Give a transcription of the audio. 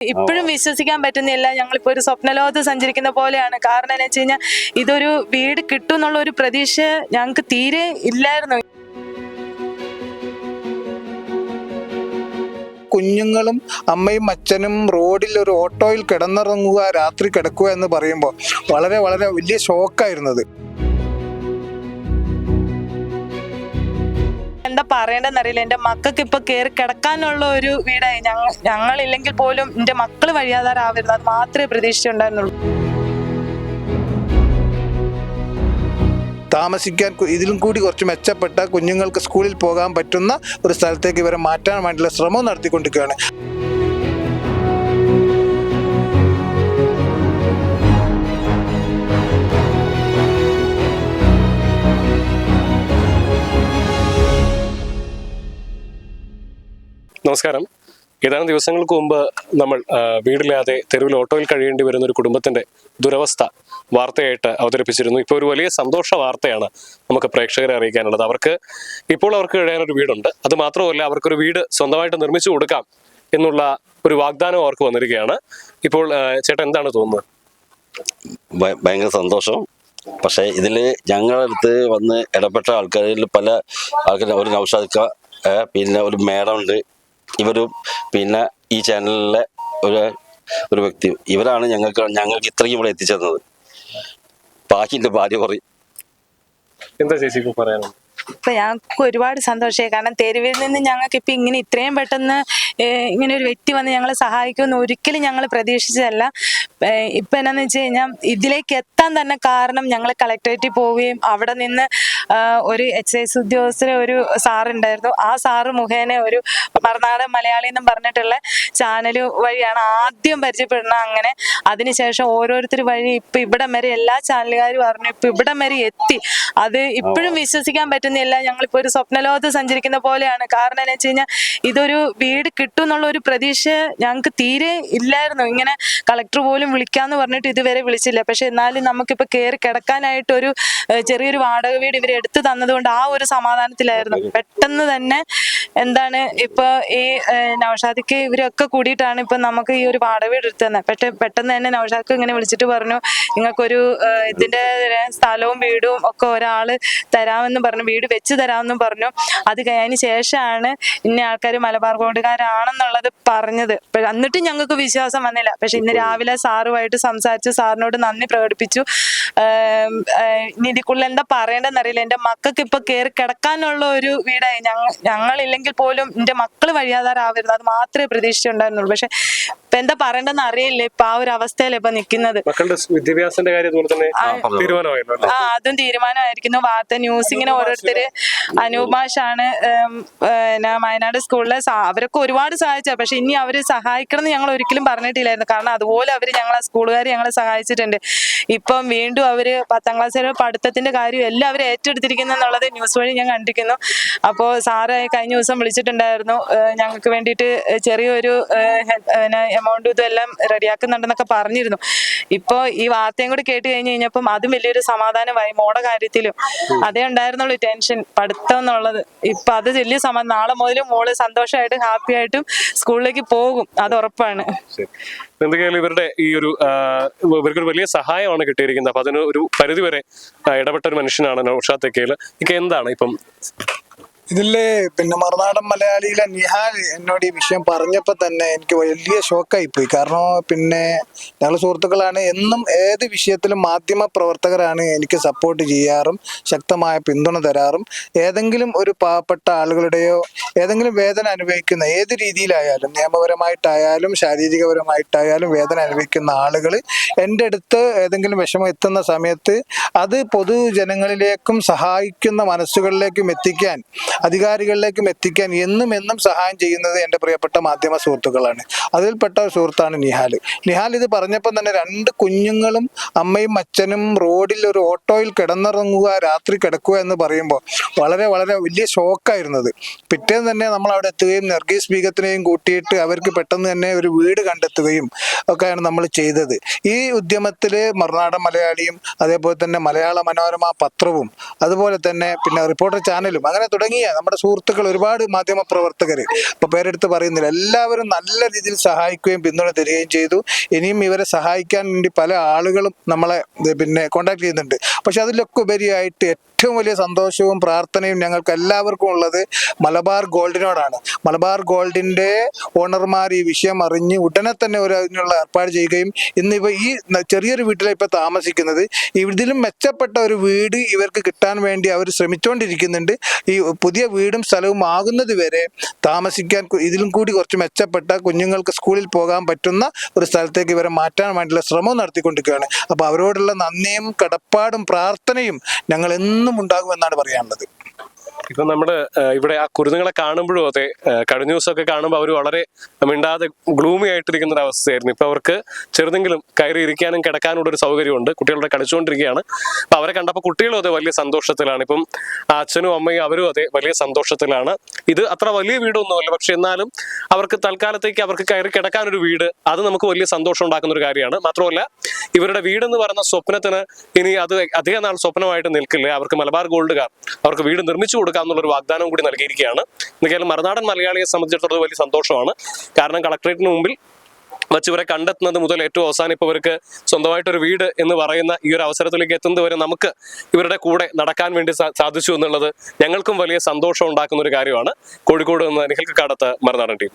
ഇപ്പോഴും വിശ്വസിക്കാൻ പറ്റുന്നില്ല. ഞങ്ങളിപ്പോ ഒരു സ്വപ്നലോകത്ത് സഞ്ചരിക്കുന്ന പോലെയാണ്. കാരണം എന്ന് വെച്ച് കഴിഞ്ഞാൽ ഇതൊരു വീട് കിട്ടും എന്നുള്ള ഒരു പ്രതീക്ഷ ഞങ്ങൾക്ക് തീരെ ഇല്ലായിരുന്നു. കുഞ്ഞുങ്ങളും അമ്മയും അച്ഛനും റോഡിൽ ഒരു ഓട്ടോയിൽ കിടന്നിറങ്ങുക രാത്രി കിടക്കുക എന്ന് പറയുമ്പോൾ വളരെ വളരെ വലിയ ഷോക്കായിരുന്നത് അറിയില്ല എന്റെ മക്കൾക്ക് ഇപ്പൊ കയറി കിടക്കാനുള്ള ഒരു വീടായി ഞങ്ങൾ ഞങ്ങളില്ലെങ്കിൽ പോലും എന്റെ മക്കൾ വഴിയാതാരാവരുത്. അത് മാത്രമേ പ്രതീക്ഷിച്ചുണ്ടായിരുന്നുള്ളൂ. താമസിക്കാൻ ഇതിലും കൂടി കുറച്ച് മെച്ചപ്പെട്ട കുഞ്ഞുങ്ങൾക്ക് സ്കൂളിൽ പോകാൻ പറ്റുന്ന ഒരു സ്ഥലത്തേക്ക് ഇവരെ മാറ്റാൻ വേണ്ടിയുള്ള ശ്രമം നടത്തിക്കൊണ്ടിരിക്കുകയാണ്. നമസ്കാരം. ഏതാനും ദിവസങ്ങൾക്ക് മുമ്പ് നമ്മൾ വീടില്ലാതെ തെരുവിൽ ഓട്ടോയിൽ കഴിയേണ്ടി വരുന്ന ഒരു കുടുംബത്തിന്റെ ദുരവസ്ഥ വാർത്തയായിട്ട് അവതരിപ്പിച്ചിരുന്നു. ഇപ്പോൾ ഒരു വലിയ സന്തോഷ വാർത്തയാണ് നമുക്ക് പ്രേക്ഷകരെ അറിയിക്കാനുള്ളത്. അവർക്ക് ഇപ്പോൾ അവർക്ക് കഴിയാനൊരു വീടുണ്ട്. അത് മാത്രമല്ല അവർക്കൊരു വീട് സ്വന്തമായിട്ട് നിർമ്മിച്ചു കൊടുക്കാം എന്നുള്ള ഒരു വാഗ്ദാനം അവർക്ക് വന്നിരിക്കുകയാണ്. ഇപ്പോൾ ചേട്ടൻ എന്താണ് തോന്നുന്നത്? ഭയ- ഭയങ്കര സന്തോഷം. പക്ഷേ ഇതിൽ ഞങ്ങളുടെ അടുത്ത് വന്ന് ഇടപെട്ട ആൾക്കാരിൽ പല ആൾക്കാരും ഒരു നൗഷാദിക്ക പിന്നെ ഒരു മേഡം ഉണ്ട്. ഇവരും പിന്നെ ഈ ചാനലിലെ ഒരു ഒരു വ്യക്തി. ഇവരാണ് ഞങ്ങൾക്ക് ഞങ്ങൾക്ക് ഇത്രയും ഇവിടെ എത്തിച്ചേർന്നത്. ബാക്കിന്റെ ഭാര്യ പറയും. എന്താ ചേച്ചി പറയാനുള്ളത്? ഇപ്പൊ ഞങ്ങൾക്ക് ഒരുപാട് സന്തോഷമായി. കാരണം തെരുവിൽ നിന്ന് ഞങ്ങൾക്ക് ഇപ്പൊ ഇങ്ങനെ ഇത്രയും പെട്ടെന്ന് ഇങ്ങനെ ഒരു വ്യക്തി വന്ന് ഞങ്ങളെ സഹായിക്കുമെന്ന് ഒരിക്കലും ഞങ്ങൾ പ്രതീക്ഷിച്ചതല്ല. ഇപ്പൊ എന്നാന്ന് വെച്ച് കഴിഞ്ഞാൽ ഇതിലേക്ക് എത്താൻ തന്നെ കാരണം ഞങ്ങൾ കളക്ടറേറ്റിൽ പോവുകയും അവിടെ നിന്ന് ഒരു എച്ച് എസ് ഉദ്യോഗസ്ഥരെ ഒരു സാറുണ്ടായിരുന്നു. ആ സാറ് മുഖേന ഒരു മറുനാടൻ മലയാളി എന്നും പറഞ്ഞിട്ടുള്ള ചാനൽ വഴിയാണ് ആദ്യം പരിചയപ്പെടുന്നത്. അങ്ങനെ അതിനുശേഷം ഓരോരുത്തർ വഴി ഇപ്പൊ ഇവിടം വരെ എല്ലാ ചാനലുകാരും പറഞ്ഞു ഇപ്പൊ ഇവിടം വരെ എത്തി. അത് ഇപ്പോഴും വിശ്വസിക്കാൻ പറ്റുന്നില്ല. ഞങ്ങളിപ്പോ ഒരു സ്വപ്നലോകത്ത് സഞ്ചരിക്കുന്ന പോലെയാണ്. കാരണം എന്ന് വെച്ച് കഴിഞ്ഞാൽ ഇതൊരു വീട് കിട്ടും എന്നുള്ള ഒരു പ്രതീക്ഷ ഞങ്ങൾക്ക് തീരെ ഇല്ലായിരുന്നു. ഇങ്ങനെ കളക്ടർ പോലും വിളിക്കാന്ന് പറഞ്ഞിട്ട് ഇതുവരെ വിളിച്ചില്ല. പക്ഷെ എന്നാലും നമുക്കിപ്പോ കയറി കിടക്കാനായിട്ട് ഒരു ചെറിയൊരു വാടക വീട് ഇവർ എടുത്തു തന്നതുകൊണ്ട് ആ ഒരു സമാധാനത്തിലായിരുന്നു. പെട്ടെന്ന് തന്നെ എന്താണ് ഇപ്പൊ ഈ നൗഷാദിക്ക് ഇവരൊക്കെ കൂടിയിട്ടാണ് ഇപ്പൊ നമുക്ക് ഈ ഒരു വാടക വീട് എടുത്തു തന്നെ പക്ഷെ പെട്ടെന്ന് തന്നെ നൗഷാദ് ഇങ്ങനെ വിളിച്ചിട്ട് പറഞ്ഞു നിങ്ങൾക്കൊരു ഇതിന്റെ സ്ഥലവും വീടും ഒക്കെ ഒരാൾ തരാമെന്ന് പറഞ്ഞു വീട് വെച്ച് തരാമെന്നും പറഞ്ഞു. അത് കഴിഞ്ഞതിന് ശേഷമാണ് ഇന്ന ആൾക്കാർ മലബാർ ബോർഡുകാരാണെന്നുള്ളത് പറഞ്ഞത്. എന്നിട്ടും ഞങ്ങൾക്ക് വിശ്വാസം വന്നില്ല. പക്ഷെ ഇന്ന് രാവിലെ സാറുമായിട്ട് സംസാരിച്ച് സാറിനോട് നന്ദി പ്രകടിപ്പിച്ചു. ഇനി ഇതിക്കുള്ള എന്താ പറയേണ്ടതെന്ന് അറിയില്ല എന്റെ മക്കൾക്ക് ഇപ്പൊ കയറി കിടക്കാനുള്ള ഒരു വീടായി. ഞങ്ങൾ ഞങ്ങളില്ലെങ്കിൽ പോലും എന്റെ മക്കൾ വഴിയാതാരാവരുത്. അത് മാത്രമേ പ്രതീക്ഷിച്ചുണ്ടായിരുന്നുള്ളൂ. പക്ഷെ ഇപ്പൊ എന്താ പറയണ്ടെന്ന് അറിയില്ല. ഇപ്പൊ ആ ഒരു അവസ്ഥയിൽ ഇപ്പൊ നിൽക്കുന്നത് മക്കളുടെ വിദ്യാഭ്യാസത്തിന്റെ കാര്യം അതുപോലെ തന്നെ അല്ലേ? ആ അതും തീരുമാനമായിരിക്കുന്നു. വാർത്ത ന്യൂസ് ഇങ്ങനെ ഓരോരുത്തര് അനൂപാഷാണ് വയനാട് സ്കൂളിലെ സ- അവരൊക്കെ ഒരുപാട് സഹായിച്ച. പക്ഷെ ഇനി അവർ സഹായിക്കണം എന്ന് ഞങ്ങൾ ഒരിക്കലും പറഞ്ഞിട്ടില്ലായിരുന്നു. കാരണം അതുപോലെ അവർ ഞങ്ങളെ സ്കൂളുകാർ ഞങ്ങളെ സഹായിച്ചിട്ടുണ്ട്. ഇപ്പം വീണ്ടും അവർ പത്താം ക്ലാസ്സിലെ പഠിത്തത്തിന്റെ കാര്യം എല്ലാം അവരെ ഏറ്റെടുത്തിരിക്കുന്നു എന്നുള്ളത് ന്യൂസ് വഴി ഞാൻ കണ്ടിരിക്കുന്നു. അപ്പോൾ സാറ് കഴിഞ്ഞ ദിവസം വിളിച്ചിട്ടുണ്ടായിരുന്നു. ഏഹ് ഞങ്ങൾക്ക് വേണ്ടിയിട്ട് ചെറിയൊരു എമൗണ്ട് ഇതും എല്ലാം റെഡിയാക്കുന്നുണ്ടെന്നൊക്കെ പറഞ്ഞിരുന്നു. ഇപ്പൊ ഈ വാർത്തയും കൂടി കേട്ട് കഴിഞ്ഞ് കഴിഞ്ഞപ്പം അതും വലിയൊരു സമാധാനമായി മോടെ കാര്യത്തിലും അതേ ഉണ്ടായിരുന്നുള്ളൂ ടെൻഷൻ. പഠിത്തം എന്നുള്ളത് ഇപ്പൊ അത് വലിയ സമാ നാളെ മുതൽ മോൾ സന്തോഷമായിട്ട് ഹാപ്പി ആയിട്ടും സ്കൂളിലേക്ക് പോകും. അത് ഉറപ്പാണ്. എന്തൊക്കെയാലും എന്തൊക്കെയായാലും ഇവരുടെ ഈ ഒരു ഇവർക്കൊരു വലിയ സഹായമാണ് കിട്ടിയിരിക്കുന്നത്. അപ്പൊ അതിന് ഒരു പരിധിവരെ വരെ ഇടപെട്ട ഒരു മനുഷ്യനാണ് തെക്കേൽ ഇതൊക്കെ എന്താണ് ഇപ്പം ഇതിൽ പിന്നെ മറുനാടൻ മലയാളിയിലെ നിഹാൽ എന്നോട് ഈ വിഷയം പറഞ്ഞപ്പോൾ തന്നെ എനിക്ക് വലിയ ഷോക്കായി പോയി. കാരണം പിന്നെ ഞങ്ങൾ സുഹൃത്തുക്കളാണ്. എന്നും ഏത് വിഷയത്തിലും മാധ്യമ പ്രവർത്തകരാണ് എനിക്ക് സപ്പോർട്ട് ചെയ്യാറും ശക്തമായ പിന്തുണ തരാറും. ഏതെങ്കിലും ഒരു പാവപ്പെട്ട ആളുകളുടെയോ ഏതെങ്കിലും വേദന അനുഭവിക്കുന്ന ഏത് രീതിയിലായാലും നിയമപരമായിട്ടായാലും ശാരീരികപരമായിട്ടായാലും വേദന അനുഭവിക്കുന്ന ആളുകൾ എന്റെ അടുത്ത് ഏതെങ്കിലും വിഷമം എത്തുന്ന സമയത്ത് അത് പൊതുജനങ്ങളിലേക്കും സഹായിക്കുന്ന മനസ്സുകളിലേക്കും എത്തിക്കാൻ അധികാരികളിലേക്കും എത്തിക്കാൻ എന്നും എന്നും സഹായം ചെയ്യുന്നത് എന്റെ പ്രിയപ്പെട്ട മാധ്യമ സുഹൃത്തുക്കളാണ്. അതിൽപ്പെട്ട ഒരു സുഹൃത്താണ് നിഹാൽ നിഹാൽ ഇത് പറഞ്ഞപ്പോൾ തന്നെ രണ്ട് കുഞ്ഞുങ്ങളും അമ്മയും അച്ഛനും റോഡിൽ ഒരു ഓട്ടോയിൽ കിടന്നിറങ്ങുക രാത്രി കിടക്കുക എന്ന് പറയുമ്പോൾ വളരെ വളരെ വലിയ ഷോക്കായിരുന്നത്. പിറ്റേന്ന് തന്നെ നമ്മൾ അവിടെ എത്തുകയും നർഗീസ് ബീഗത്തിനെയും കൂട്ടിയിട്ട് അവർക്ക് പെട്ടെന്ന് തന്നെ ഒരു വീട് കണ്ടെത്തുകയും ഒക്കെയാണ് നമ്മൾ ചെയ്തത്. ഈ ഉദ്യമത്തിൽ മറുനാടൻ മലയാളിയും അതേപോലെ തന്നെ മലയാള മനോരമ പത്രവും അതുപോലെ തന്നെ പിന്നെ റിപ്പോർട്ടർ ചാനലും അങ്ങനെ തുടങ്ങിയ നമ്മുടെ സുഹൃത്തുക്കൾ ഒരുപാട് മാധ്യമ പ്രവർത്തകർ ഇപ്പൊ പേരെടുത്ത് പറയുന്നില്ല. എല്ലാവരും നല്ല രീതിയിൽ സഹായിക്കുകയും പിന്തുണ തരികയും ചെയ്തു. ഇനിയും ഇവരെ സഹായിക്കാൻ വേണ്ടി പല ആളുകളും നമ്മളെ പിന്നെ കോണ്ടാക്ട് ചെയ്യുന്നുണ്ട്. പക്ഷെ അതിലൊക്കെ ഉപരിയായിട്ട് ഏറ്റവും വലിയ സന്തോഷവും പ്രാർത്ഥനയും ഞങ്ങൾക്ക് എല്ലാവർക്കും ഉള്ളത് മലബാർ ഗോൾഡിനോടാണ്. മലബാർ ഗോൾഡിന്റെ ഓണർമാർ ഈ വിഷയം അറിഞ്ഞ് ഉടനെ തന്നെ ഒരു അതിനുള്ള ഏർപ്പാട് ചെയ്യുകയും ഇന്നിപ്പോൾ ഈ ചെറിയൊരു വീട്ടിലാണ് ഇപ്പൊ താമസിക്കുന്നത്. ഇതിലും മെച്ചപ്പെട്ട ഒരു വീട് ഇവർക്ക് കിട്ടാൻ വേണ്ടി അവർ ശ്രമിച്ചുകൊണ്ടിരിക്കുന്നുണ്ട് ഈ പുതിയ വീടും സ്ഥലവും ആകുന്നത് വരെ താമസിക്കാൻ ഇതിലും കൂടി കുറച്ച് മെച്ചപ്പെട്ട കുഞ്ഞുങ്ങൾക്ക് സ്കൂളിൽ പോകാൻ പറ്റുന്ന ഒരു സ്ഥലത്തേക്ക് ഇവരെ മാറ്റാൻ വേണ്ടിയുള്ള ശ്രമം നടത്തിക്കൊണ്ടിരിക്കുകയാണ്. അപ്പോൾ അവരോടുള്ള നന്ദിയും കടപ്പാടും പ്രാർത്ഥനയും ഞങ്ങൾ എന്നും ഉണ്ടാകുമെന്നാണ് പറയാനുള്ളത്. ഇപ്പൊ നമ്മുടെ ഇവിടെ ആ കുരുന്നുകളെ കാണുമ്പോഴും അതെ കഴിഞ്ഞ ദിവസമൊക്കെ കാണുമ്പോൾ അവർ വളരെ മിണ്ടാതെ ഗ്ലൂമി ആയിട്ടിരിക്കുന്ന ഒരു അവസ്ഥയായിരുന്നു. ഇപ്പൊ അവർക്ക് ചെറുതെങ്കിലും കയറി ഇരിക്കാനും കിടക്കാനും ഒരു സൗകര്യമുണ്ട്. കുട്ടികളുടെ കളിച്ചുകൊണ്ടിരിക്കുകയാണ്. അപ്പൊ അവരെ കണ്ടപ്പോൾ കുട്ടികളും അതെ വലിയ സന്തോഷത്തിലാണ്. ഇപ്പം അച്ഛനും അമ്മയും അവരും അതെ വലിയ സന്തോഷത്തിലാണ്. ഇത് അത്ര വലിയ വീടൊന്നുമല്ല. പക്ഷെ എന്നാലും അവർക്ക് തൽക്കാലത്തേക്ക് അവർക്ക് കയറി കിടക്കാൻ ഒരു വീട് അത് നമുക്ക് വലിയ സന്തോഷം ഉണ്ടാക്കുന്ന ഒരു കാര്യമാണ്. മാത്രമല്ല ഇവരുടെ വീടെന്ന് പറയുന്ന സ്വപ്നത്തിന് ഇനി അത് അധികം നാൾ സ്വപ്നമായിട്ട് നിൽക്കില്ല. അവർക്ക് മലബാർ ഗോൾഡ് കാർ അവർക്ക് വീട് നിർമ്മിച്ചു കൊടുക്കാം ഒരു വാഗ്ദാനം കൂടി നൽകിയിരിക്കുകയാണ്. എന്തായാലും മറുനാടൻ മലയാളിയെ സംബന്ധിച്ചിടത്തോളം വലിയ സന്തോഷമാണ്. കാരണം കളക്ടറേറ്റിന് മുമ്പിൽ വച്ചിവരെ കണ്ടെത്തുന്നത് മുതൽ ഏറ്റവും അവസാനം ഇപ്പോൾ ഇവർക്ക് സ്വന്തമായിട്ടൊരു വീട് എന്ന് പറയുന്ന ഈ ഒരു അവസരത്തിലേക്ക് എത്തുന്നത് വരെ നമുക്ക് ഇവരുടെ കൂടെ നടക്കാൻ വേണ്ടി സാധിച്ചു എന്നുള്ളത് ഞങ്ങൾക്കും വലിയ സന്തോഷം ഉണ്ടാക്കുന്ന ഒരു കാര്യമാണ്. കോഴിക്കോട് നിന്ന് നിഖിൽ കടത്ത് മറുനാടൻ ടീം.